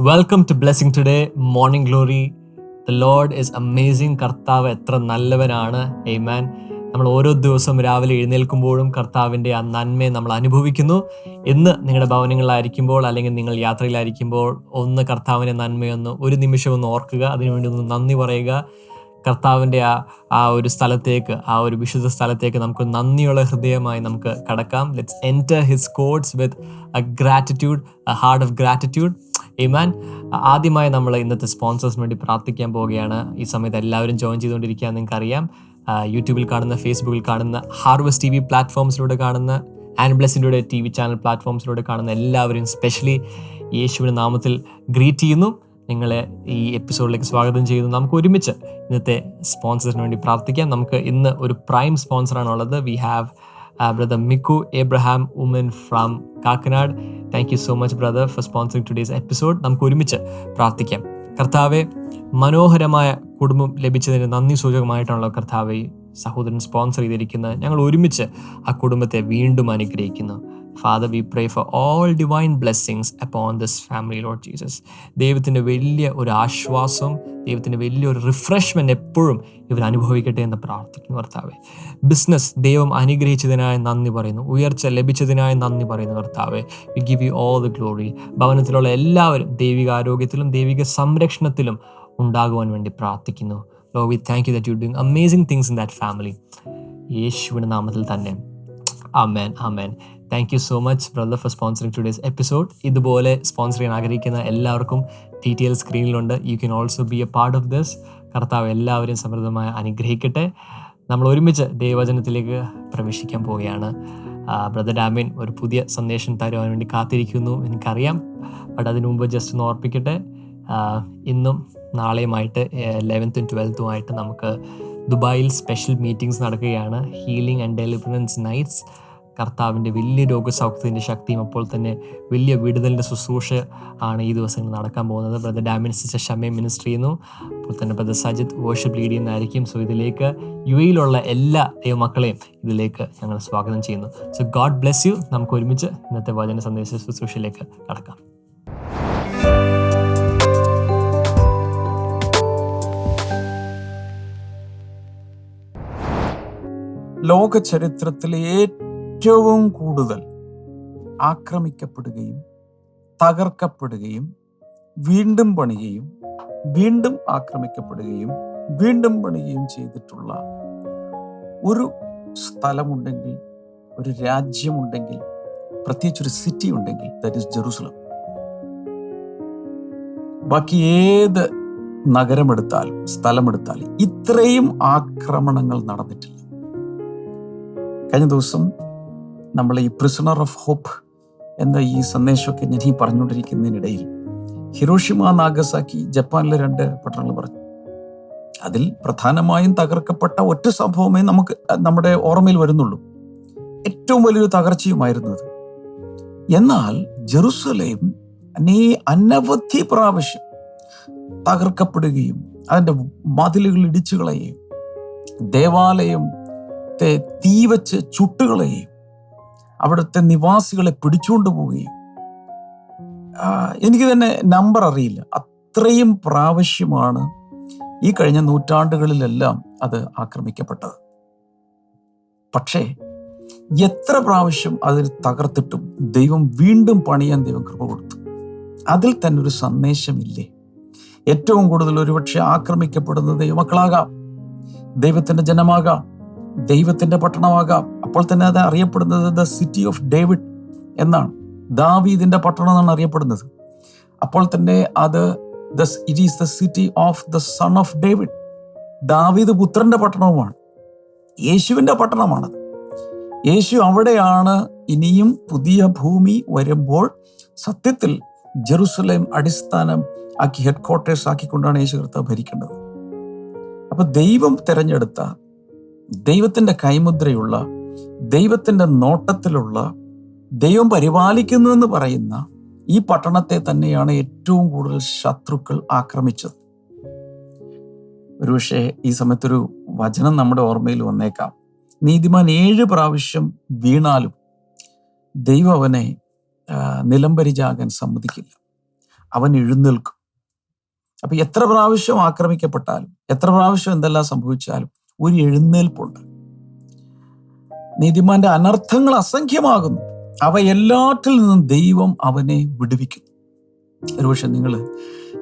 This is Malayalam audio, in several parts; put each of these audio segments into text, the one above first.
Welcome to blessing today morning glory the lord is amazing കർത്താവ് എത്ര നല്ലവനാണ്. എയ്മാൻ നമ്മൾ ഓരോ ദിവസവും രാവിലെ എഴുന്നേൽക്കുമ്പോഴും കർത്താവിന്റെ ആ നന്മയെ നമ്മൾ അനുഭവിക്കുന്നു. ഇന്ന് നിങ്ങളുടെ ഭവനങ്ങളിലായിരിക്കുമ്പോൾ അല്ലെങ്കിൽ നിങ്ങൾ യാത്രയിലായിരിക്കുമ്പോൾ ഒന്ന് കർത്താവിന്റെ നന്മയൊന്ന് ഒരു നിമിഷം ഒന്ന് ഓർക്കുക. അതിനുവേണ്ടി ഒന്ന് നന്ദി പറയുക. കർത്താവിന്റെ ആ ആ ഒരു സ്ഥലത്തേക്ക് ആ ഒരു വിശുദ്ധ സ്ഥലത്തേക്ക് നമുക്ക് നന്ദിയുള്ള ഹൃദയമായി നമുക്ക് കടക്കാം. Let's enter his courts with a gratitude a heart of gratitude Iman ആദ്യമായി നമ്മൾ ഇന്നത്തെ സ്പോൺസേഴ്സിന് വേണ്ടി പ്രാർത്ഥിക്കാൻ പോവുകയാണ്. ഈ സമയത്ത് എല്ലാവരും ജോയിൻ ചെയ്തുകൊണ്ടിരിക്കുക നിങ്ങൾക്ക് അറിയാം യൂട്യൂബിൽ കാണുന്ന ഫേസ്ബുക്കിൽ കാണുന്ന ഹാർവസ്റ്റ് ടി വി പ്ലാറ്റ്ഫോംസിലൂടെ കാണുന്ന ആൻഡ് ബ്ലെസ്സിന്റെ ടി വി ചാനൽ പ്ലാറ്റ്ഫോംസിലൂടെ കാണുന്ന എല്ലാവരും സ്പെഷ്യലി യേശുവിന്റെ നാമത്തിൽ ഗ്രീറ്റ് ചെയ്യുന്നു. നിങ്ങളെ ഈ എപ്പിസോഡിലേക്ക് സ്വാഗതം ചെയ്യുന്നു. നമുക്ക് ഒരുമിച്ച് ഇന്നത്തെ സ്പോൺസേഴ്സിന് വേണ്ടി പ്രാർത്ഥിക്കാം. നമുക്ക് ഇന്ന് ഒരു prime സ്പോൺസറാണുള്ളത് we have brother Mikku Abraham Oommen from Kakkanad thank you so much brother for sponsoring today's episode നമുക്ക് ഒരുമിച്ച് പ്രാർത്ഥിക്കാം. കർത്താവെ മനോഹരമായ കുടുംബം ലഭിച്ചതിന് നന്ദി സൂചകമായിട്ടാണല്ലോ കർത്താവെ സഹോദരൻ സ്പോൺസർ ചെയ്തിരിക്കുന്നത് ഞങ്ങൾ ഒരുമിച്ച് ആ കുടുംബത്തെ വീണ്ടും അനുഗ്രഹിക്കുന്നു. Father we pray for all divine blessings upon this family lord Jesus ദൈവത്തിന്റെ വലിയ ഒരു ആശ്വാസവും ദൈവത്തിന്റെ വലിയൊരു റിഫ്രഷ്മെന്റ് എപ്പോഴും ഇവർ അനുഭവിക്കട്ടെ എന്ന് പ്രാർത്ഥിക്കുന്നു കർത്താവെ. ബിസിനസ് ദൈവം അനുഗ്രഹിച്ചതിനായി നന്ദി പറയുന്നു. ഉയർച്ച ലഭിച്ചതിനായി നന്ദി പറയുന്നു കർത്താവെ. We give you all the glory ഭവനത്തിലുള്ള എല്ലാവരും ദൈവിക ആരോഗ്യത്തിലും ദൈവിക സംരക്ഷണത്തിലും ഉണ്ടാകുവാൻ വേണ്ടി പ്രാർത്ഥിക്കുന്നു. Lord we thank you that you doing amazing things in that family യേശുവിന്റെ നാമത്തിൽ തന്നെ. Amen amen thank you so much brother for sponsoring today's episode ഇതുപോലെ സ്പോൺസർ ചെയ്യാൻ ആഗ്രഹിക്കുന്ന എല്ലാവർക്കും detail സ്ക്രീനിലുണ്ട് you can also be a part of this കർത്താവ് എല്ലാവരെയും സമൃദ്ധമായി അനുഗ്രഹിക്കട്ടെ. നമ്മൾ ഒരുമിച്ച് ദൈവവചനത്തിലേക്ക് പ്രവേശിക്കാൻ പോവുകയാണ്. ബ്രദർ ഡാമിൻ ഒരു പുതിയ സന്ദേശം തരുവാൻ വേണ്ടി കാത്തിരിക്കുന്നു. എനിക്കറിയാം. ബട്ട് അതിനു മുമ്പ് ജസ്റ്റ് ഒന്ന് ഓർപ്പിക്കട്ടെ. ഇന്നും നാളെയുമായിട്ട് ലെവൻത്തും ട്വൽത്തുമായിട്ട് നമുക്ക് ദുബായിൽ സ്പെഷ്യൽ മീറ്റിംഗ്സ് നടക്കുകയാണ്. ഹീലിംഗ് ആൻഡ് ഡെലിവറൻസ് നൈറ്റ്സ് കർത്താവിന്റെ വലിയ രോഗസൗഖ്യത്തിന്റെ ശക്തിയും അപ്പോൾ തന്നെ വലിയ വിടുതലിന്റെ ശുശ്രൂഷ ആണ് ഈ ദിവസങ്ങളിൽ നടക്കാൻ പോകുന്നത്. ബ്രദർ ഡാമിനിസ്റ്റർ സിസ്റ്റർ ഷമേ മിനിസ്റ്റർ ചെയ്യുന്നു. അപ്പോൾ തന്നെ ബ്രദർ സജിത് വേർഷിപ്പ് ലീഡ് ചെയ്യുന്നതായിരിക്കും. സോ ഇതിലേക്ക് യു എയിലുള്ള എല്ലാ ദൈവമക്കളെയും ഇതിലേക്ക് ഞങ്ങൾ സ്വാഗതം ചെയ്യുന്നു. സോ ഗോഡ് ബ്ലെസ് യു നമുക്ക് ഒരുമിച്ച് ഇന്നത്തെ വചന സന്ദേശ ശുശ്രൂഷയിലേക്ക് കടക്കാം. ലോക ചരിത്രത്തിലെ ഏറ്റവും കൂടുതൽ ആക്രമിക്കപ്പെടുകയും തകർക്കപ്പെടുകയും വീണ്ടും പണിയുകയും വീണ്ടും ആക്രമിക്കപ്പെടുകയും വീണ്ടും പണിയുകയും ചെയ്തിട്ടുള്ള ഒരു സ്ഥലമുണ്ടെങ്കിൽ ഒരു രാജ്യമുണ്ടെങ്കിൽ പ്രത്യേകിച്ച് ഒരു സിറ്റി ഉണ്ടെങ്കിൽ ദറ്റ് ഇസ് ജെറൂസലം ബാക്കി ഏത് നഗരമെടുത്താലും സ്ഥലമെടുത്താലും ഇത്രയും ആക്രമണങ്ങൾ നടന്നിട്ടില്ല. കഴിഞ്ഞ ദിവസം നമ്മൾ ഈ പ്രിസണർ ഓഫ് ഹോപ്പ് എന്ന ഈ സന്ദേശമൊക്കെ ഞാൻ ഈ പറഞ്ഞുകൊണ്ടിരിക്കുന്നതിനിടയിൽ ഹിരോഷിമ നാഗസാക്കി ജപ്പാനിലെ രണ്ട് പട്ടണങ്ങൾ പറഞ്ഞു. അതിൽ പ്രധാനമായും തകർക്കപ്പെട്ട ഒറ്റ സംഭവമേ നമുക്ക് നമ്മുടെ ഓർമ്മയിൽ വരുന്നുള്ളൂ. ഏറ്റവും വലിയൊരു തകർച്ചയുമായിരുന്നു അത്. എന്നാൽ ജെറുസലേം അനേ അനവധി പ്രാവശ്യം തകർക്കപ്പെടുകയും അതിന്റെ മതിലുകൾ ഇടിച്ചു കളയുകയും ദേവാലയം ത്തെ തീ വെച്ച് ചുട്ടുകളയുകയും അവിടുത്തെ നിവാസികളെ പിടിച്ചുകൊണ്ട് പോവുകയും എനിക്ക് തന്നെ നമ്പർ അറിയില്ല. അത്രയും പ്രാവശ്യമാണ് ഈ കഴിഞ്ഞ നൂറ്റാണ്ടുകളിലെല്ലാം അത് ആക്രമിക്കപ്പെട്ടത്. പക്ഷേ എത്ര പ്രാവശ്യം അതിൽ തകർത്തിട്ടും ദൈവം വീണ്ടും പണിയാൻ ദൈവം കൃപ കൊടുത്തു. അതിൽ തന്നെ ഒരു സന്ദേശമില്ലേ? ഏറ്റവും കൂടുതൽ ഒരുപക്ഷെ ആക്രമിക്കപ്പെടുന്നത് ദൈവമക്കളാകാം. ദൈവത്തിന്റെ ജനമാകാം. ദൈവത്തിന്റെ പട്ടണമാകാം. അപ്പോൾ തന്നെ അത് അറിയപ്പെടുന്നത് ദ സിറ്റി ഓഫ് ഡേവിഡ് എന്നാണ്. ദാവീദിന്റെ പട്ടണം എന്നാണ് അറിയപ്പെടുന്നത്. അപ്പോൾ തന്നെ അത് the it is the city of the son of David ദാവീദ് പുത്രന്റെ പട്ടണവുമാണ്. യേശുവിന്റെ പട്ടണമാണത്. യേശു അവിടെയാണ് ഇനിയും പുതിയ ഭൂമി വരുമ്പോൾ സത്യത്തിൽ ജെറുസലേം അടിസ്ഥാനം ആക്കി ഹെഡ് ക്വാർട്ടേഴ്സ് ആക്കിക്കൊണ്ടാണ് യേശു കർത്താവ് ഭരിക്കേണ്ടത്. അപ്പൊ ദൈവം തിരഞ്ഞെടുത്ത ദൈവത്തിന്റെ കൈമുദ്രയുള്ള ദൈവത്തിന്റെ നോട്ടത്തിലുള്ള ദൈവം പരിപാലിക്കുന്നു എന്ന് പറയുന്ന ഈ പട്ടണത്തെ തന്നെയാണ് ഏറ്റവും കൂടുതൽ ശത്രുക്കൾ ആക്രമിച്ചത്. ഒരുപക്ഷെ ഈ സമയത്തൊരു വചനം നമ്മുടെ ഓർമ്മയിൽ വന്നേക്കാം. നീതിമാൻ ഏഴ് പ്രാവശ്യം വീണാലും ദൈവം അവനെ നിലംപരിചാകാൻ സമ്മതിക്കില്ല. അവൻ എഴുന്നേൽക്കും. അപ്പൊ എത്ര പ്രാവശ്യം ആക്രമിക്കപ്പെട്ടാലും എത്ര പ്രാവശ്യം എന്തെല്ലാം സംഭവിച്ചാലും ഒരു എഴുന്നേൽപ്പുണ്ട്. നീതിമാന്റെ അനർത്ഥങ്ങൾ അസംഖ്യമാകുന്നു. അവ എല്ലാറ്റിൽ നിന്നും ദൈവം അവനെ വിടുവിക്കുന്നു. ഒരുപക്ഷെ നിങ്ങൾ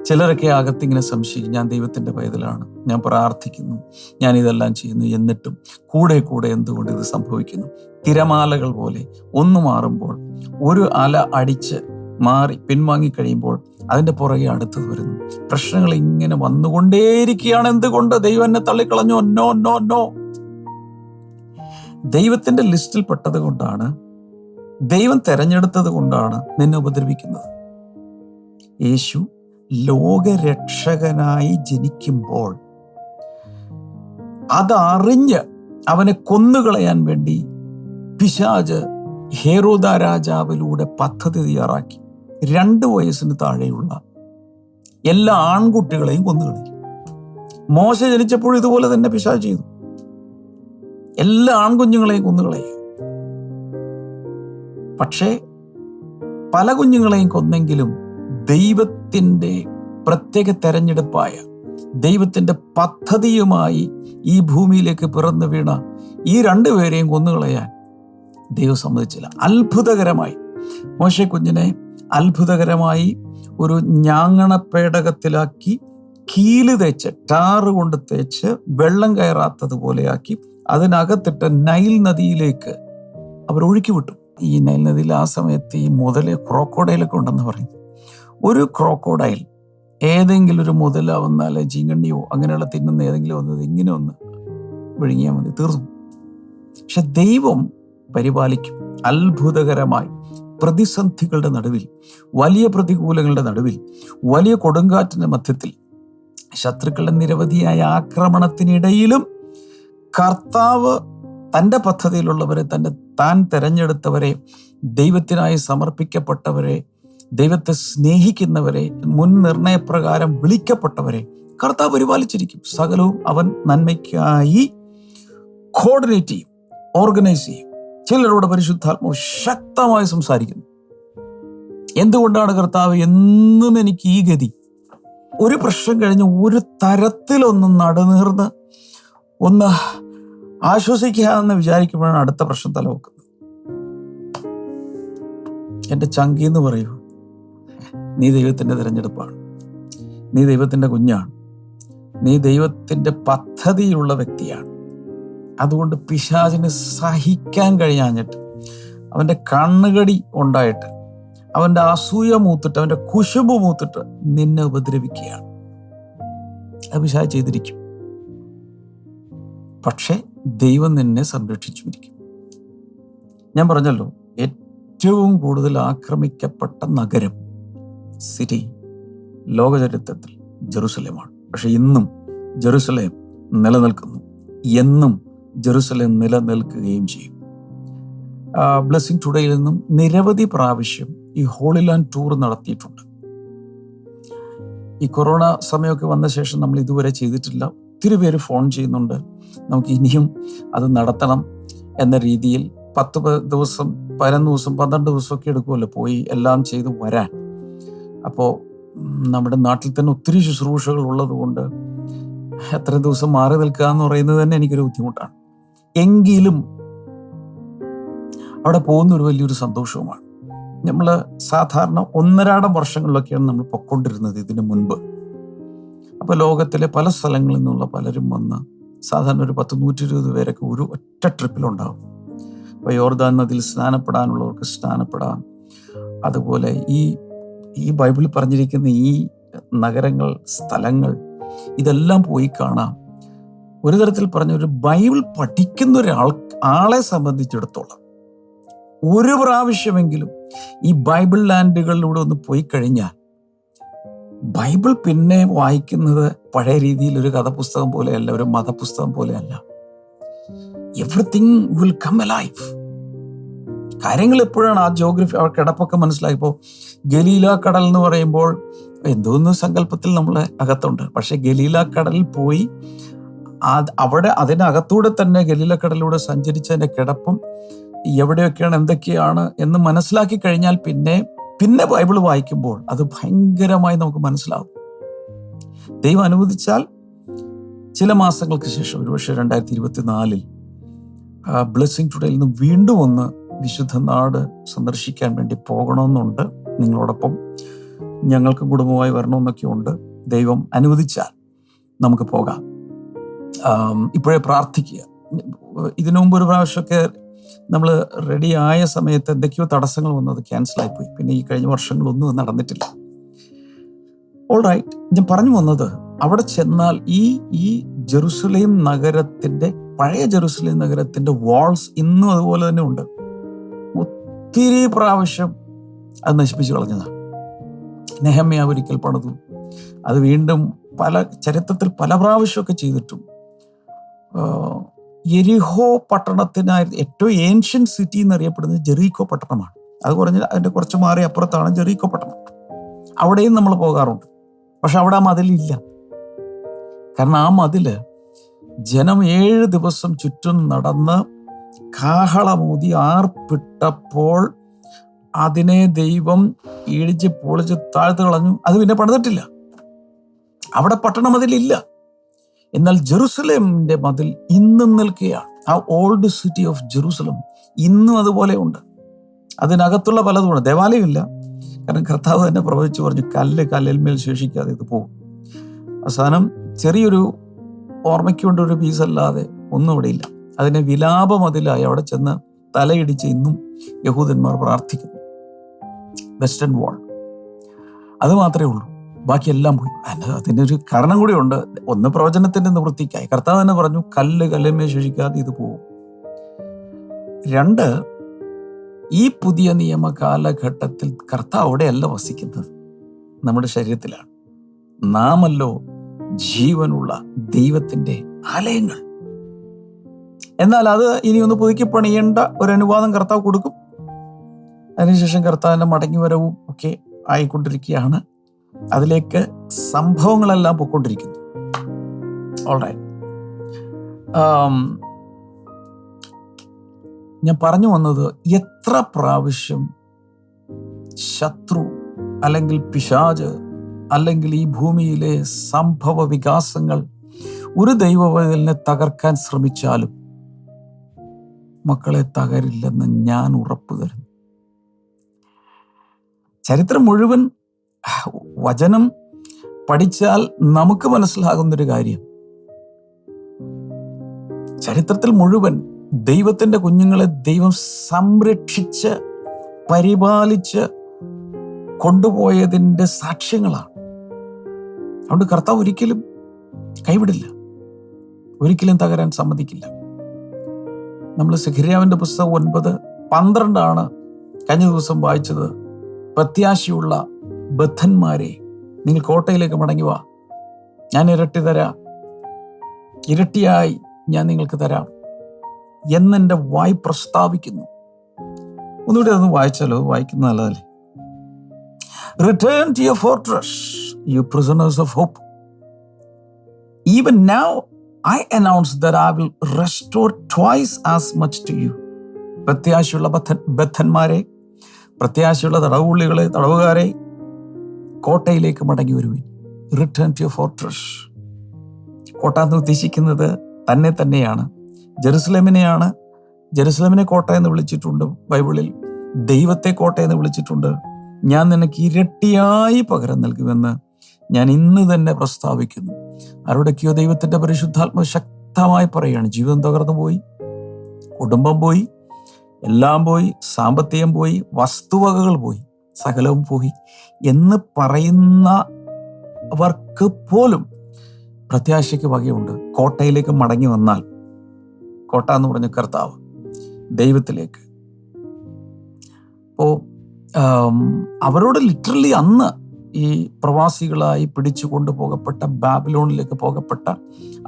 ചിലരൊക്കെ അകത്തിങ്ങനെ സംശയിക്കും ഞാൻ ദൈവത്തിന്റെ പൈതലാണ് ഞാൻ പ്രാർത്ഥിക്കുന്നു ഞാൻ ഇതെല്ലാം ചെയ്യുന്നു എന്നിട്ടും കൂടെ കൂടെ എന്തുകൊണ്ട് ഇത് സംഭവിക്കുന്നു? തിരമാലകൾ പോലെ ഒന്ന് മാറുമ്പോൾ ഒരു അല അടിച്ച് മാറി പിൻവാങ്ങി കഴിയുമ്പോൾ അതിന്റെ പുറകെ അടുത്തത് വരുന്നു. പ്രശ്നങ്ങൾ ഇങ്ങനെ വന്നുകൊണ്ടേയിരിക്കുകയാണ്. എന്തുകൊണ്ട്? ദൈവം എന്നെ തള്ളിക്കളഞ്ഞു. No no no. ദൈവത്തിന്റെ ലിസ്റ്റിൽ പെട്ടത് കൊണ്ടാണ് ദൈവം തെരഞ്ഞെടുത്തത് കൊണ്ടാണ് നിന്നെ ഉപദ്രവിക്കുന്നത്. യേശു ലോകരക്ഷകനായി ജനിക്കുമ്പോൾ അതറിഞ്ഞ് അവനെ കൊന്നുകളയാൻ വേണ്ടി പിശാജ് ഹേറോദ രാജാവിലൂടെ പദ്ധതി തയ്യാറാക്കി. രണ്ട് വയസ്സിന് താഴെയുള്ള എല്ലാ ആൺകുട്ടികളെയും കൊന്നുകളയും മോശ ജനിച്ചപ്പോൾ ഇതുപോലെ തന്നെ പിശാ ചെയ്തു. എല്ലാ ആൺകുഞ്ഞുങ്ങളെയും കൊന്നുകളയും പക്ഷേ പല കുഞ്ഞുങ്ങളെയും കൊന്നെങ്കിലും ദൈവത്തിന്റെ പ്രത്യേക തെരഞ്ഞെടുപ്പായ ദൈവത്തിന്റെ പദ്ധതിയുമായി ഈ ഭൂമിയിലേക്ക് പിറന്നു വീണ ഈ രണ്ടുപേരെയും കൊന്നുകളയാൻ ദൈവം സമ്മതിച്ചില്ല. അത്ഭുതകരമായി. മോശ കുഞ്ഞിനെ അത്ഭുതകരമായി ഒരു ഞാങ്ങണ പേടകത്തിലാക്കി കീൽ തേച്ച് ടാറ് കൊണ്ട് തേച്ച് വെള്ളം കയറാത്തതുപോലെയാക്കി അതിനകത്തിട്ട് നൈൽ നദിയിലേക്ക് അവർ ഒഴുക്കി വിട്ടു ഈ നൈൽ നദിയിൽ ആ സമയത്ത് ഈ മുതൽ ക്രോക്കോഡൈലൊക്കെ ഉണ്ടെന്ന് പറയുന്നു. ഒരു ക്രോക്കോഡൈൽ ഏതെങ്കിലും ഒരു മുതല വന്നാൽ ചീങ്കണ്ണിയോ അങ്ങനെയുള്ള തിന്നുന്ന ഏതെങ്കിലും വന്നത് ഇങ്ങനെ ഒന്ന് വിഴുങ്ങിയാൽ മതി തീർന്നു. പക്ഷെ ദൈവം പരിപാലിക്കും. അത്ഭുതകരമായി. പ്രതിസന്ധികളുടെ നടുവിൽ വലിയ പ്രതികൂലങ്ങളുടെ നടുവിൽ വലിയ കൊടുങ്കാറ്റിന്റെ മധ്യത്തിൽ ശത്രുക്കളുടെ നിരവധിയായ ആക്രമണത്തിനിടയിലും കർത്താവ് തന്റെ പദ്ധതിയിലുള്ളവരെ തന്റെ താൻ തെരഞ്ഞെടുത്തവരെ ദൈവത്തിനായി സമർപ്പിക്കപ്പെട്ടവരെ ദൈവത്തെ സ്നേഹിക്കുന്നവരെ മുൻനിർണയപ്രകാരം വിളിക്കപ്പെട്ടവരെ കർത്താവ് പരിപാലിച്ചിരിക്കും. സകലവും അവൻ നന്മയ്ക്കായി കോർഡിനേറ്റ് ചെയ്യും ഓർഗനൈസ് ചെയ്യും. ചിലരോട് പരിശുദ്ധാത്മാവ് ശക്തമായി സംസാരിക്കുന്നു. എന്തുകൊണ്ടാണ് കർത്താവ് എന്നും എനിക്ക് ഈ ഗതി? ഒരു പ്രശ്നം കഴിഞ്ഞ് ഒരു തരത്തിലൊന്ന് നടുനീർന്ന് ഒന്ന് ആശ്വസിക്കുക എന്ന് വിചാരിക്കുമ്പോഴാണ് അടുത്ത പ്രശ്നം തലവെക്കുന്നത്. എന്റെ ചങ്കി എന്ന് പറയൂ നീ ദൈവത്തിന്റെ തിരഞ്ഞെടുപ്പാണ്. നീ ദൈവത്തിന്റെ കുഞ്ഞാണ്. നീ ദൈവത്തിന്റെ പദ്ധതിയിലുള്ള വ്യക്തിയാണ്. അതുകൊണ്ട് പിശാചിന് സഹിക്കാൻ കഴിയാഞ്ഞിട്ട് അവന്റെ കണ്ണുകടി ഉണ്ടായിട്ട് അവന്റെ അസൂയ മൂത്തിട്ട് അവന്റെ കുശുമ്പ് മൂത്തിട്ട് നിന്നെ ഉപദ്രവിക്കുകയാണ്. പിശാച് ചെയ്തിരിക്കും. പക്ഷേ ദൈവം നിന്നെ സംരക്ഷിച്ചുമിരിക്കും. ഞാൻ പറഞ്ഞല്ലോ ഏറ്റവും കൂടുതൽ ആക്രമിക്കപ്പെട്ട നഗരം സിറ്റി ലോകചരിത്രത്തിൽ ജെറുസലേമാണ്. പക്ഷെ ഇന്നും ജെറുസലേം നിലനിൽക്കുന്നു. എന്നും ജെറുസലേം നിലനിൽക്കുകയും ചെയ്യും. ബ്ലെസ്സിങ് ടുഡേയിൽ നിന്നും നിരവധി പ്രാവശ്യം ഈ ഹോളി ലാൻഡ് ടൂർ നടത്തിയിട്ടുണ്ട്. ഈ കൊറോണ സമയമൊക്കെ വന്ന ശേഷം നമ്മൾ ഇതുവരെ ചെയ്തിട്ടില്ല. ഒത്തിരി പേര് ഫോൺ ചെയ്യുന്നുണ്ട്. നമുക്ക് ഇനിയും അത് നടത്തണം എന്ന രീതിയിൽ പത്ത് ദിവസം പതിനൊന്ന് ദിവസം പന്ത്രണ്ട് ദിവസമൊക്കെ എടുക്കുമല്ലോ പോയി എല്ലാം ചെയ്ത് വരാൻ. അപ്പോൾ നമ്മുടെ നാട്ടിൽ തന്നെ ഒത്തിരി ശുശ്രൂഷകൾ ഉള്ളതുകൊണ്ട് എത്ര ദിവസം മാറി നിൽക്കുക എന്ന് പറയുന്നത് തന്നെ എനിക്കൊരു ബുദ്ധിമുട്ടാണ്. എങ്കിലും അവിടെ പോകുന്ന ഒരു വലിയൊരു സന്തോഷവുമാണ്. നമ്മൾ സാധാരണ ഒന്നരാടം വർഷങ്ങളിലൊക്കെയാണ് നമ്മൾ പൊക്കൊണ്ടിരുന്നത് ഇതിനു മുൻപ്. അപ്പോൾ ലോകത്തിലെ പല സ്ഥലങ്ങളിൽ നിന്നുള്ള പലരും വന്ന് സാധാരണ ഒരു പത്ത് നൂറ്റി ഇരുപത് പേരൊക്കെ ഒരു ഒറ്റ ട്രിപ്പിലുണ്ടാവും. അപ്പോൾ യോർദാൻ നദിയിൽ സ്നാനപ്പെടാനുള്ളവർക്ക് സ്നാനപ്പെടാം. അതുപോലെ ഈ ഈ ബൈബിളിൽ പറഞ്ഞിരിക്കുന്ന ഈ നഗരങ്ങൾ സ്ഥലങ്ങൾ ഇതെല്ലാം പോയി കാണാം. ഒരു തരത്തിൽ പറഞ്ഞ ഒരു ബൈബിൾ പഠിക്കുന്ന ഒരാൾ ആളെ സംബന്ധിച്ചിടത്തോളം ഒരു പ്രാവശ്യമെങ്കിലും ഈ ബൈബിൾ ലാൻഡുകളിലൂടെ ഒന്ന് പോയി കഴിഞ്ഞാൽ ബൈബിൾ പിന്നെ വായിക്കുന്നത് പഴയ രീതിയിൽ ഒരു കഥപുസ്തകം പോലെയല്ല ഒരു മതപുസ്തകം പോലെയല്ല. Everything will come a life കാര്യങ്ങൾ എപ്പോഴാണ് ആ ജോഗ്രഫി അവർക്ക് കിടപ്പൊക്കെ മനസ്സിലായപ്പോൾ ഗലീല കടൽ എന്ന് പറയുമ്പോൾ എന്തോന്ന് സങ്കല്പത്തിൽ നമ്മളെ അകത്തുണ്ട്. പക്ഷെ ഗലീല കടലിൽ പോയി അവിടെ അതിനകത്തൂടെ തന്നെ ഗലീലക്കടലിലൂടെ സഞ്ചരിച്ചതിന്റെ കിടപ്പും എവിടെയൊക്കെയാണ് എന്തൊക്കെയാണ് എന്ന് മനസ്സിലാക്കി കഴിഞ്ഞാൽ പിന്നെ പിന്നെ ബൈബിൾ വായിക്കുമ്പോൾ അത് ഭയങ്കരമായി നമുക്ക് മനസ്സിലാവും. ദൈവം അനുവദിച്ചാൽ ചില മാസങ്ങൾക്ക് ശേഷം ഒരുപക്ഷെ രണ്ടായിരത്തി ഇരുപത്തിനാലിൽ ബ്ലെസ്സിങ് ടുഡേയിൽ നിന്ന് വീണ്ടും ഒന്ന് വിശുദ്ധ നാട് സന്ദർശിക്കാൻ വേണ്ടി പോകണമെന്നുണ്ട്. നിങ്ങളോടൊപ്പം ഞങ്ങൾക്ക് കുടുംബമായി വരണമെന്നൊക്കെ ഉണ്ട് ദൈവം അനുവദിച്ചാൽ നമുക്ക് പോകാം. ഇപ്പോഴേ പ്രാർത്ഥിക്കുക. ഇതിനു മുമ്പ് ഒരു പ്രാവശ്യമൊക്കെ നമ്മൾ റെഡി ആയ സമയത്ത് എന്തൊക്കെയോ തടസ്സങ്ങൾ വന്നു അത് ക്യാൻസലായി പോയി. പിന്നെ ഈ കഴിഞ്ഞ വർഷങ്ങളൊന്നും നടന്നിട്ടില്ല. ഓൾ റൈറ്റ് ഞാൻ പറഞ്ഞു വന്നത് അവിടെ ചെന്നാൽ ഈ ഈ ജെറുസലേം നഗരത്തിന്റെ പഴയ ജെറുസലേം നഗരത്തിന്റെ വാൾസ് ഇന്നും അതുപോലെ തന്നെ ഉണ്ട്. ഒത്തിരി പ്രാവശ്യം അത് നശിപ്പിച്ചു കളഞ്ഞതാണ് നെഹമ്യ ഒരിക്കൽ പണിതു. അത് വീണ്ടും പല ചരിത്രത്തിൽ പല പ്രാവശ്യമൊക്കെ ചെയ്തിട്ടും എരിഹോ പട്ടണത്തിനായിരുന്നു ഏറ്റവും ഏൻഷ്യൻ സിറ്റി എന്നറിയപ്പെടുന്നത് ജെറീക്കോ പട്ടണമാണ്. അത് കുറഞ്ഞ് അതിന്റെ കുറച്ച് മാറി അപ്പുറത്താണ് ജെറീക്കോ പട്ടണം. അവിടെയും നമ്മൾ പോകാറുണ്ട്. പക്ഷെ അവിടെ ആ മതിലില്ല കാരണം ആ മതിൽ ജനം ഏഴ് ദിവസം ചുറ്റും നടന്ന് കാഹളമൂതി ആർപ്പിട്ടപ്പോൾ അതിനെ ദൈവം ഇടിച്ച് പൊളിച്ച് താഴ്ത്തു കളഞ്ഞു. അത് പിന്നെ പണിതിട്ടില്ല. അവിടെ പട്ടണം മതിലില്ല എന്നാൽ ജെറുസലേമിന്റെ മതിൽ ഇന്നും നിൽക്കുകയാണ്. ആ ഓൾഡ് സിറ്റി ഓഫ് ജെറുസലം ഇന്നും അതുപോലെ ഉണ്ട്. അതിനകത്തുള്ള പലതുമാണ് ദേവാലയമില്ല. കാരണം കർത്താവ് തന്നെ പ്രവചിച്ചു പറഞ്ഞു കല്ല് കല്ലിന്മേൽ ശേഷിക്കാതെ ഇത് പോകും. അവസാനം ചെറിയൊരു ഓർമ്മയ്ക്ക് കൊണ്ട് ഒരു പീസ് അല്ലാതെ ഒന്നും ഇവിടെ ഇല്ല. അതിനെ വിലാപ മതിലായി അവിടെ ചെന്ന് തലയിടിച്ച് ഇന്നും യഹൂദന്മാർ പ്രാർത്ഥിക്കുന്നു. വെസ്റ്റേൺ വാൾ അത് മാത്രമേ ഉള്ളൂ. ബാക്കിയെല്ലാം പോയി. അതിന് അതിനൊരു കാരണം കൂടിയുണ്ട്. ഒന്ന് പ്രവചനത്തിന്റെ നിവൃത്തിക്കായി. കർത്താവ് തന്നെ പറഞ്ഞു കല്ല് കല്ലിന്മേൽ ശേഷിക്കാതെ ഇത് പോകും രണ്ട് ഈ പുതിയ നിയമ കാലഘട്ടത്തിൽ കർത്താവ് അവിടെയല്ല വസിക്കുന്നത്. നമ്മുടെ ശരീരത്തിലാണ്. നാമല്ലോ ജീവനുള്ള ദൈവത്തിന്റെ ആലയങ്ങൾ. എന്നാൽ അത് ഇനി ഒന്ന് പുതുക്കി പണിയേണ്ട ഒരു അനുവാദം കർത്താവ് കൊടുക്കും. അതിനുശേഷം കർത്താവിന്റെ മടങ്ങി വരവും ഒക്കെ ആയിക്കൊണ്ടിരിക്കുകയാണ്. അതിലേക്ക് സംഭവങ്ങളെല്ലാം പൊക്കൊണ്ടിരിക്കുന്നു ഓൾറൈറ്റ് ഞാൻ പറഞ്ഞു വന്നത് എത്ര പ്രാവശ്യം ശത്രു അല്ലെങ്കിൽ പിശാജ് അല്ലെങ്കിൽ ഈ ഭൂമിയിലെ സംഭവ വികാസങ്ങൾ ഒരു ദൈവവേദലിനെ തകർക്കാൻ ശ്രമിച്ചാലും മക്കളെ തകരില്ലെന്ന് ഞാൻ ഉറപ്പു തരുന്നു. ചരിത്രം മുഴുവൻ വചനം പഠിച്ചാൽ നമുക്ക് മനസ്സിലാകുന്നൊരു കാര്യം. ചരിത്രത്തിൽ മുഴുവൻ ദൈവത്തിന്റെ കുഞ്ഞുങ്ങളെ ദൈവം സംരക്ഷിച്ച് പരിപാലിച്ച് കൊണ്ടുപോയതിന്റെ സാക്ഷ്യങ്ങളാണ്. അതുകൊണ്ട് കർത്താവ് ഒരിക്കലും കൈവിടില്ല. ഒരിക്കലും തകരാൻ സമ്മതിക്കില്ല. നമ്മൾ സഖിരിയാവിന്റെ പുസ്തകം ഒൻപത് പന്ത്രണ്ടാണ് കഴിഞ്ഞ ദിവസം വായിച്ചത്. പ്രത്യാശയുള്ള ബദ്ധന്മാരെ നിങ്ങൾ കോട്ടയിലേക്ക് മടങ്ങി വാ. ഞാൻ ഇരട്ടി തരാം. ഇരട്ടിയായി ഞാൻ നിങ്ങൾക്ക് തരാം എന്നെന്റെ വായി പ്രസ്താവിക്കുന്നു. ഒന്നുകൂടി അതൊന്ന് വായിച്ചാലോ? വായിക്കുന്നത് നല്ലതല്ലേ? Return to your fortress you prisoners of hope even now I announce that I will restore twice as much to you പ്രത്യാശയുള്ള ബദ്ധന്മാരെ പ്രത്യാശയുള്ള തടവുള്ളികളെ തടവുകാരെ കോട്ടയിലേക്ക് മടങ്ങി വരുവിൻ. റിട്ടേൺ ടു ഫോർട്രസ് കോട്ട എന്ന് ഉദ്ദേശിക്കുന്നത് തന്നെ തന്നെയാണ്. ജെറുസലേമിനെയാണ്. ജെറുസലേമിനെ കോട്ട എന്ന് വിളിച്ചിട്ടുണ്ട്. ബൈബിളിൽ ദൈവത്തെ കോട്ട എന്ന് വിളിച്ചിട്ടുണ്ട്. ഞാൻ നിനക്ക് ഇരട്ടിയായി പകരം നൽകുമെന്ന് ഞാൻ ഇന്ന് തന്നെ പ്രസ്താവിക്കുന്നു. ആരുടെയൊക്കെയോ ദൈവത്തിന്റെ പരിശുദ്ധാത്മ ശക്തമായി പറയുകയാണ് ജീവിതം തകർന്നു പോയി. കുടുംബം പോയി. എല്ലാം പോയി. സാമ്പത്തികം പോയി. വസ്തുവകകൾ പോയി. സകലവും പോയി എന്ന് പറയുന്നവർക്ക് പോലും പ്രത്യാശയ്ക്ക് വകയുണ്ട്. കോട്ടയിലേക്ക് മടങ്ങി വന്നാൽ കോട്ട എന്ന് പറഞ്ഞ കർത്താവ് ദൈവത്തിലേക്ക്. അപ്പോ അവരോട് ലിറ്ററലി അന്ന് ഈ പ്രവാസികളായി പിടിച്ചു കൊണ്ടുപോകപ്പെട്ട ബാബിലോണിലേക്ക് പോകപ്പെട്ട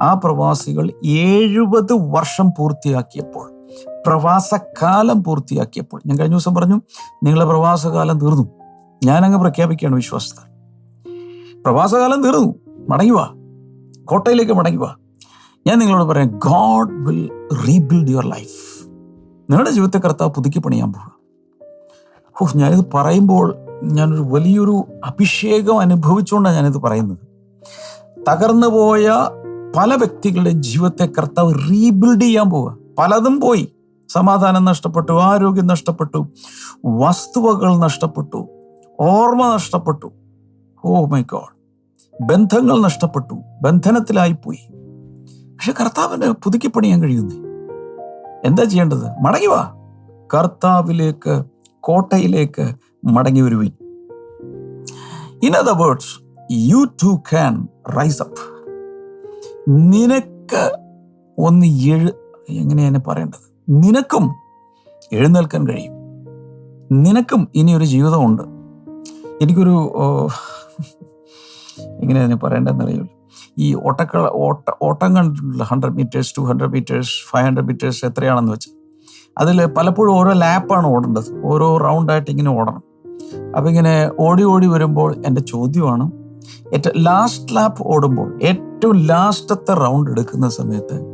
ആ പ്രവാസികൾ എഴുപത് വർഷം പൂർത്തിയാക്കിയപ്പോൾ പ്രവാസകാലം പൂർത്തിയാക്കിയപ്പോൾ. ഞാൻ കഴിഞ്ഞ ദിവസം പറഞ്ഞു നിങ്ങളെ പ്രവാസകാലം തീർന്നു. ഞാനങ്ങ് പ്രഖ്യാപിക്കുകയാണ് വിശ്വാസത്തെ പ്രവാസകാലം തീർന്നു. മടങ്ങി വാ. കോട്ടയിലേക്ക് മടങ്ങി വാ. ഞാൻ നിങ്ങളോട് പറയാം God will rebuild your life നിങ്ങളുടെ ജീവിതത്തെ കർത്താവ് പുതുക്കി പണിയാൻ പോവുക. ഓ ഞാനിത് പറയുമ്പോൾ ഞാനൊരു വലിയൊരു അഭിഷേകം അനുഭവിച്ചുകൊണ്ടാണ് ഞാനിത് പറയുന്നത്. തകർന്നു പോയ പല വ്യക്തികളുടെ ജീവിതത്തെ കർത്താവ് റീബിൽഡ് ചെയ്യാൻ പോവുക. പലതും പോയി. സമാധാനം നഷ്ടപ്പെട്ടു ആരോഗ്യം നഷ്ടപ്പെട്ടു വസ്തുവകൾ നഷ്ടപ്പെട്ടു ഓർമ്മ നഷ്ടപ്പെട്ടു. Oh my God. ബന്ധങ്ങൾ നഷ്ടപ്പെട്ടു ബന്ധനത്തിലായിപ്പോയി. പക്ഷെ കർത്താവിന് പുതുക്കി പണിയാൻ കഴിയുന്നേ? എന്താ ചെയ്യേണ്ടത്? മടങ്ങി വാ. കർത്താവിലേക്ക് കോട്ടയിലേക്ക് മടങ്ങി വരുവിൻ. In other words you too can rise up നിനക്ക് ഒന്ന് എഴു എങ്ങനെയാണ് പറയേണ്ടത്? നിനക്കും എഴുന്നേൽക്കാൻ കഴിയും. നിനക്കും ഇനിയൊരു ജീവിതമുണ്ട്. എനിക്കൊരു ഓ, എങ്ങനെ അതിനെ പറയേണ്ടതെന്ന് അറിയില്ല. ഈ ഓട്ടക്കള ഓട്ട ഓട്ടം കണ്ടിട്ടുള്ള hundred metres two hundred metres five hundred metres എത്രയാണെന്ന് വെച്ചാൽ. അതിൽ പലപ്പോഴും ഓരോ ലാപ്പാണ് ഓടേണ്ടത്. ഓരോ റൗണ്ടായിട്ട് ഇങ്ങനെ ഓടണം. അപ്പം ഇങ്ങനെ ഓടി ഓടി വരുമ്പോൾ എന്റെ ചോദ്യമാണ് ഏറ്റവും ലാസ്റ്റ് ലാപ്പ് ഓടുമ്പോൾ ഏറ്റവും ലാസ്റ്റത്തെ റൗണ്ട് എടുക്കുന്ന സമയത്ത്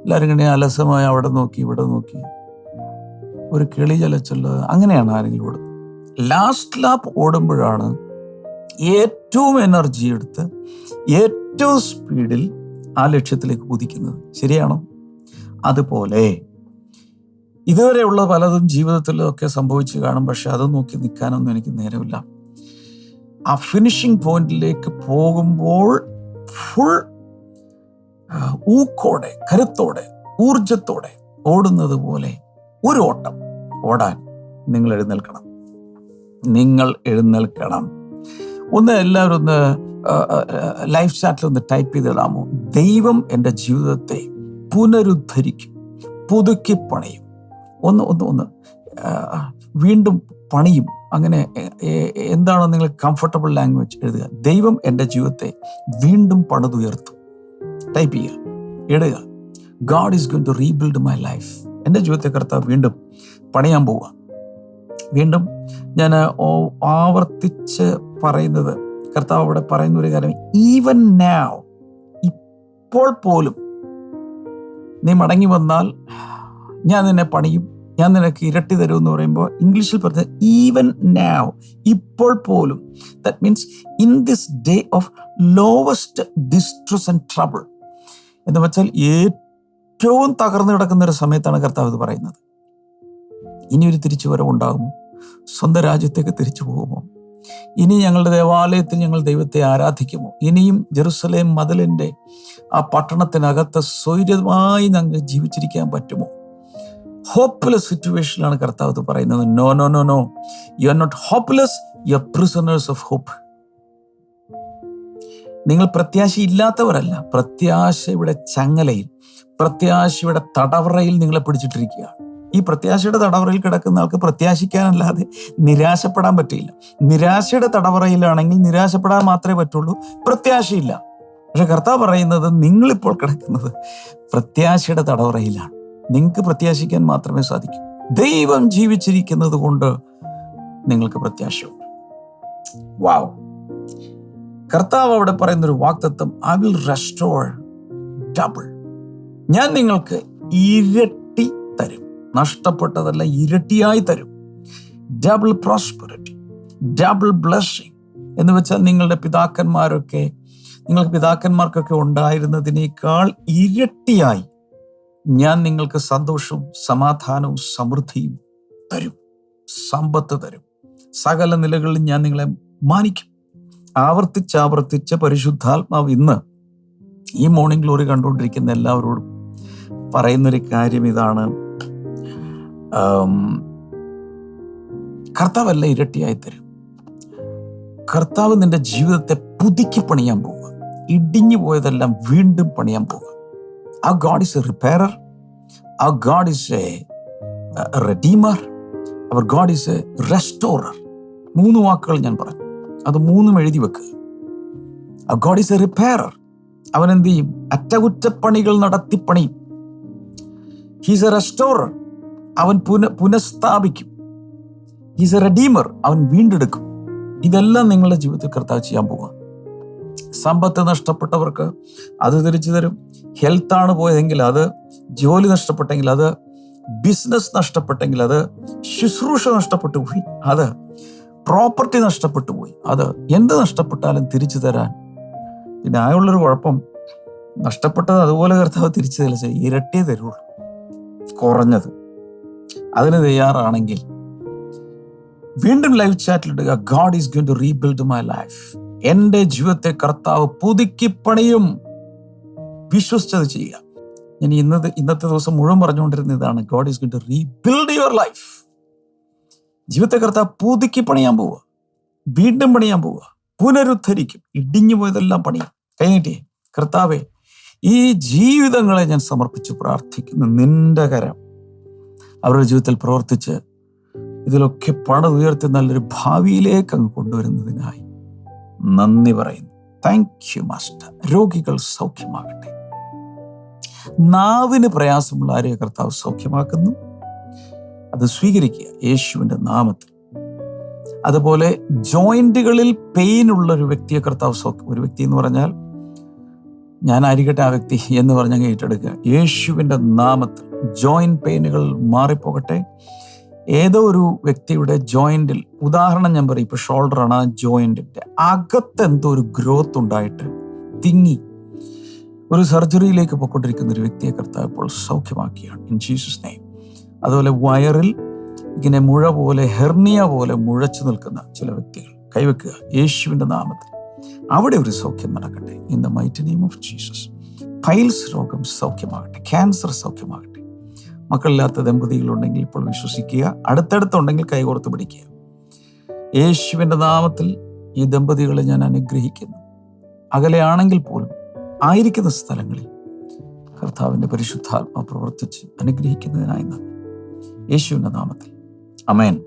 എല്ലാവരും ഇങ്ങനെ അലസമായി അവിടെ നോക്കി ഇവിടെ നോക്കി. ഒരു കിളി ചലച്ചുള്ള അങ്ങനെയാണ് ആരെങ്കിലും ഓടുന്നത്. ലാസ്റ്റ് ലാപ്പ് ഓടുമ്പോഴാണ് ഏറ്റവും എനർജി എടുത്ത് ഏറ്റവും സ്പീഡിൽ ആ ലക്ഷ്യത്തിലേക്ക് കുതിക്കുന്നത്. ശരിയാണോ? അതുപോലെ ഇതുവരെയുള്ള പലതും ജീവിതത്തിലൊക്കെ സംഭവിച്ചു കാണും പക്ഷെ അത് നോക്കി നിൽക്കാനൊന്നും എനിക്ക് നേരമില്ല. ആ ഫിനിഷിംഗ് പോയിന്റിലേക്ക് പോകുമ്പോൾ ഫുൾ ഊക്കോടെ കരുത്തോടെ ഊർജത്തോടെ ഓടുന്നത് പോലെ ഒരു ഓട്ടം ഓടാൻ നിങ്ങൾ എഴുന്നേൽക്കണം. നിങ്ങൾ എഴുന്നേൽക്കണം. ഒന്ന് എല്ലാവരും ഒന്ന് ലൈഫ് ചാറ്റിൽ ഒന്ന് ടൈപ്പ് ചെയ്തിടാമോ ദൈവം എന്റെ ജീവിതത്തെ പുനരുദ്ധരിക്കും പുതുക്കി പണിയും. ഒന്ന് ഒന്ന് ഒന്ന് വീണ്ടും പണിയും. അങ്ങനെ എന്താണോ നിങ്ങൾ കംഫർട്ടബിൾ ലാംഗ്വേജ് എഴുതുക. ദൈവം എന്റെ ജീവിതത്തെ വീണ്ടും പണിതുയർത്തും. ടൈപ്പ് ചെയ്യുക ഇടുക. God is going to rebuild my life എന്റെ ജീവിതത്തെ കർത്താവ് വീണ്ടും പണിയാൻ പോവുക. വീണ്ടും ഞാൻ ആവർത്തിച്ച് പറയുന്നത് കർത്താവ് അവിടെ പറയുന്ന ഒരു കാര്യം. ഈവൻ നാവ് ഇപ്പോൾ പോലും നീ മടങ്ങി വന്നാൽ ഞാൻ നിന്നെ പണിയും ഞാൻ നിനക്ക് ഇരട്ടി തരും എന്ന് പറയുമ്പോൾ ഇംഗ്ലീഷിൽ പറഞ്ഞ ഈവൻ നാവ് ഇപ്പോൾ പോലും. That means in this day of lowest distress and trouble എന്ന് വെച്ചാൽ ഏറ്റവും തകർന്നു കിടക്കുന്ന ഒരു സമയത്താണ് കർത്താവ് ഇത് പറയുന്നത്. ഇനി ഒരു തിരിച്ചു വരവുണ്ടാകുമോ സ്വന്തം രാജ്യത്തേക്ക് തിരിച്ചു പോകുമോ? ഇനി ഞങ്ങളുടെ ദേവാലയത്തിൽ ഞങ്ങൾ ദൈവത്തെ ആരാധിക്കുമോ? ഇനിയും ജെറുസലേം മതിലിന്റെ ആ പട്ടണത്തിനകത്ത് സ്വൈര്യമായി ഞങ്ങൾ ജീവിച്ചിരിക്കാൻ പറ്റുമോ? ഹോപ്പ്ലെസ് സിറ്റുവേഷനിലാണ് കർത്താവ് പറയുന്നത്. No no no no you are not hopeless you are prisoners of hope നിങ്ങൾ പ്രത്യാശയില്ലാത്തവരല്ല പ്രത്യാശയുടെ ചങ്ങലയിൽ പ്രത്യാശയുടെ തടവറയിൽ നിങ്ങളെ പിടിച്ചിട്ടിരിക്കുകയാണ്. ഈ പ്രത്യാശയുടെ തടവറയിൽ കിടക്കുന്ന ആൾക്ക് പ്രത്യാശിക്കാനല്ലാതെ നിരാശപ്പെടാൻ പറ്റില്ല. നിരാശയുടെ തടവറയിലാണെങ്കിൽ നിരാശപ്പെടാൻ മാത്രമേ പറ്റുള്ളൂ. പ്രത്യാശയില്ല. പക്ഷെ കർത്താവ് പറയുന്നത് നിങ്ങളിപ്പോൾ കിടക്കുന്നത് പ്രത്യാശയുടെ തടവറയിലാണ്. നിങ്ങൾക്ക് പ്രത്യാശിക്കാൻ മാത്രമേ സാധിക്കൂ. ദൈവം ജീവിച്ചിരിക്കുന്നത് കൊണ്ട് നിങ്ങൾക്ക് പ്രത്യാശയുണ്ട്. വാവ് കർത്താവ് അവിടെ പറയുന്ന ഒരു വാക്തത്വം ഐ വിൽ റെസ്റ്റോർ ഡബിൾ ഞാൻ നിങ്ങൾക്ക് ഇരട്ടി തരും. നഷ്ടപ്പെട്ടതല്ല ഇരട്ടിയായി തരും. ഡബിൾ പ്രോസ്പെറിറ്റി ഡബിൾ ബ്ലസ്സിങ് എന്ന് വെച്ചാൽ നിങ്ങളുടെ പിതാക്കന്മാരൊക്കെ നിങ്ങൾക്ക് പിതാക്കന്മാർക്കൊക്കെ ഉണ്ടായിരുന്നതിനേക്കാൾ ഇരട്ടിയായി ഞാൻ നിങ്ങൾക്ക് സന്തോഷവും സമാധാനവും സമൃദ്ധിയും തരും. സമ്പത്ത് തരും. സകല നിലകളിലും ഞാൻ നിങ്ങളെ മാനിക്കും. ആവർത്തിച്ചാവർത്തിച്ച് പരിശുദ്ധാത്മാവ് ഇന്ന് ഈ മോർണിംഗ് ഗ്ലോറി കണ്ടുകൊണ്ടിരിക്കുന്ന എല്ലാവരോടും പറയുന്നൊരു കാര്യം ഇതാണ്. കർത്താവല്ല ഇരട്ടിയായി തരും കർത്താവ് നിന്റെ ജീവിതത്തെ പുതുക്കി പണിയാൻ പോവുക. ഇടിഞ്ഞു പോയതെല്ലാം വീണ്ടും പണിയാൻ പോവുക. A God is a repairer our God is a redeemer our God is a restorer മൂന്ന് വാക്കുകൾ ഞാൻ പറഞ്ഞു. അത് മൂന്നും എഴുതി വെക്കുക ഗോഡ് ഈസ് എ റിപ്പയറർ അവൻ എന്ത് ചെയ്യും? അറ്റകുറ്റപ്പണികൾ നടത്തി പണിയും. ഹീസ് എ റെസ്റ്റോറർ അവൻ പുന പുനഃസ്ഥാപിക്കും. ഹീസ് എ റെഡീമർ അവൻ വീണ്ടെടുക്കും. ഇതെല്ലാം നിങ്ങളുടെ ജീവിതത്തിൽ കർത്താവ് ചെയ്യാൻ പോവുക. സമ്പത്ത് നഷ്ടപ്പെട്ടവർക്ക് അത് തിരിച്ചു തരും. ഹെൽത്താണ് പോയതെങ്കിൽ അത് ജോലി നഷ്ടപ്പെട്ടെങ്കിൽ അത് ബിസിനസ് നഷ്ടപ്പെട്ടെങ്കിൽ അത് ശുശ്രൂഷ നഷ്ടപ്പെട്ടു പോയി. അത് പ്രോപ്പർട്ടി നഷ്ടപ്പെട്ടു പോയി. അത് എന്ത് നഷ്ടപ്പെട്ടാലും തിരിച്ചു തരാൻ. പിന്നെ ആയുള്ളൊരു കുഴപ്പം നഷ്ടപ്പെട്ടത് അതുപോലെ കർത്താവ് തിരിച്ചു തരിച്ച ഇരട്ടിയേ തരുള്ളൂ. കുറഞ്ഞത്. അതിന് തയ്യാറാണെങ്കിൽ വീണ്ടും live ചാറ്റിലിടുക God is going to rebuild my life എന്റെ ജീവിതത്തെ കർത്താവ് പുതുക്കി പണിയും. വിശ്വസിച്ചത് ചെയ്യുക. ഞാൻ ഇന്നത്തെ ഇന്നത്തെ ദിവസം മുഴുവൻ പറഞ്ഞുകൊണ്ടിരുന്ന ഇതാണ് God is going to rebuild your life ജീവിതത്തെ കർത്താവ് പുതുക്കി പണിയാൻ പോവുക. വീണ്ടും പണിയാൻ പോവുക. പുനരുദ്ധരിക്കും. ഇടിഞ്ഞു പോയതെല്ലാം പണിയും. കഴിഞ്ഞിട്ടേ കർത്താവെ ഈ ജീവിതങ്ങളെ ഞാൻ സമർപ്പിച്ച് പ്രാർത്ഥിക്കുന്നു. നിന്റെ കരം. അവരുടെ ജീവിതത്തിൽ പ്രവർത്തിച്ച് ഇതിലൊക്കെ പണതുയർത്തി നല്ലൊരു ഭാവിയിലേക്ക് അങ്ങ് കൊണ്ടുവരുന്നതിനായി നന്ദി പറയുന്നു. താങ്ക് യു മാസ്റ്റർ രോഗികൾ സൗഖ്യമാകട്ടെ. നാവിന് പ്രയാസമുള്ള ആരെയും കർത്താവ് സൗഖ്യമാക്കുന്നു? അത് സ്വീകരിക്കുക യേശുവിന്റെ നാമത്തിൽ. അതുപോലെ ജോയിന്റുകളിൽ പെയിൻ ഉള്ള ഒരു വ്യക്തിയെ കർത്താവ് സൗഖ്യം ഒരു വ്യക്തി എന്ന് പറഞ്ഞാൽ ഞാൻ ആയിരിക്കട്ടെ ആ വ്യക്തി എന്ന് പറഞ്ഞ് ഏറ്റെടുക്കുക. യേശുവിന്റെ നാമത്തിൽ ജോയിന്റ് പെയിനുകൾ മാറിപ്പോകട്ടെ. ഏതോ ഒരു വ്യക്തിയുടെ ജോയിന്റിൽ ഉദാഹരണം ഞാൻ പറയും ഇപ്പോൾ ഷോൾഡറാണ് ആ ജോയിന്റിന്റെ അകത്ത് എന്തോ ഒരു ഗ്രോത്ത് ഉണ്ടായിട്ട് തിങ്ങി. ഒരു സർജറിയിലേക്ക് പോയിക്കൊണ്ടിരിക്കുന്ന ഒരു വ്യക്തിയെ കർത്താവ് ഇപ്പോൾ സൗഖ്യമാക്കിയാണ്. ഇൻ ജീസസ് നെയ്മ് അതുപോലെ വയറിൽ ഇങ്ങനെ മുഴ പോലെ ഹെർണിയ പോലെ മുഴച്ചു നിൽക്കുന്ന ചില വ്യക്തികൾ കൈവെക്കുക യേശുവിന്റെ നാമത്തിൽ. അവിടെ ഒരു സൗഖ്യം നടക്കട്ടെ. In the mighty name of Jesus piles രോഗം സൗഖ്യമാകട്ടെ. ക്യാൻസർ സൗഖ്യമാകട്ടെ. മക്കളില്ലാത്ത ദമ്പതികളുണ്ടെങ്കിൽ ഇപ്പോൾ വിശ്വസിക്കുക. അടുത്തടുത്തുണ്ടെങ്കിൽ കൈകോർത്ത് പിടിക്കുക. യേശുവിന്റെ നാമത്തിൽ ഈ ദമ്പതികളെ ഞാൻ അനുഗ്രഹിക്കുന്നു. അകലെയാണെങ്കിൽ പോലും ആയിരിക്കുന്ന സ്ഥലങ്ങളിൽ കർത്താവിന്റെ പരിശുദ്ധാത്മ പ്രവർത്തിച്ച് അനുഗ്രഹിക്കുന്നതിനായി നന്ദി. യേശുവിന്റെ നാമത്തിൽ. അമേൻ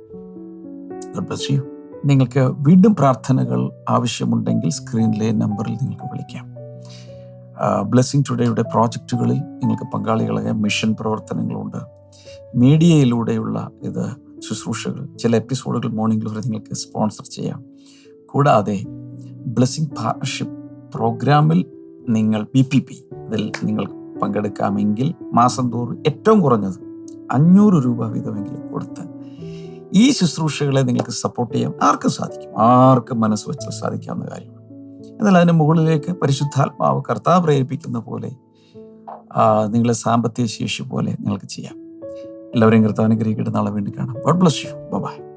നിങ്ങൾക്ക് വീണ്ടും പ്രാർത്ഥനകൾ ആവശ്യമുണ്ടെങ്കിൽ സ്ക്രീനിലെ നമ്പറിൽ നിങ്ങൾക്ക് വിളിക്കാം. ബ്ലെസ്സിങ് ടുഡേയുടെ പ്രോജക്റ്റുകളിൽ നിങ്ങൾക്ക് പങ്കാളികളായ മിഷൻ പ്രവർത്തനങ്ങളുണ്ട്. മീഡിയയിലൂടെയുള്ള ഇത് ശുശ്രൂഷകൾ. ചില എപ്പിസോഡുകൾ മോർണിംഗ് ഗ്ലോറി നിങ്ങൾക്ക് സ്പോൺസർ ചെയ്യാം. കൂടാതെ ബ്ലെസ്സിങ് പാർട്ണർഷിപ്പ് പ്രോഗ്രാമിൽ നിങ്ങൾ ബി പി പി ഇതിൽ നിങ്ങൾ പങ്കെടുക്കാമെങ്കിൽ മാസം തോറും ഏറ്റവും കുറഞ്ഞത് അഞ്ഞൂറ് രൂപ വീതമെങ്കിലും കൊടുത്ത് ഈ ശുശ്രൂഷകളെ നിങ്ങൾക്ക് സപ്പോർട്ട് ചെയ്യാൻ ആർക്കും സാധിക്കും. ആർക്കും മനസ്സ് വെച്ച് സാധിക്കാവുന്ന കാര്യമാണ്. എന്നാൽ അതിന് മുകളിലേക്ക് പരിശുദ്ധാത്മാവ് കർത്താവ് പ്രേരിപ്പിക്കുന്ന പോലെ നിങ്ങളെ സാമ്പത്തിക ശേഷി പോലെ നിങ്ങൾക്ക് ചെയ്യാം. എല്ലാവരെയും കർത്താവിനെ ഗ്രഹിക്കേണ്ട നാളെ വേണ്ടി കാണാം. God bless you by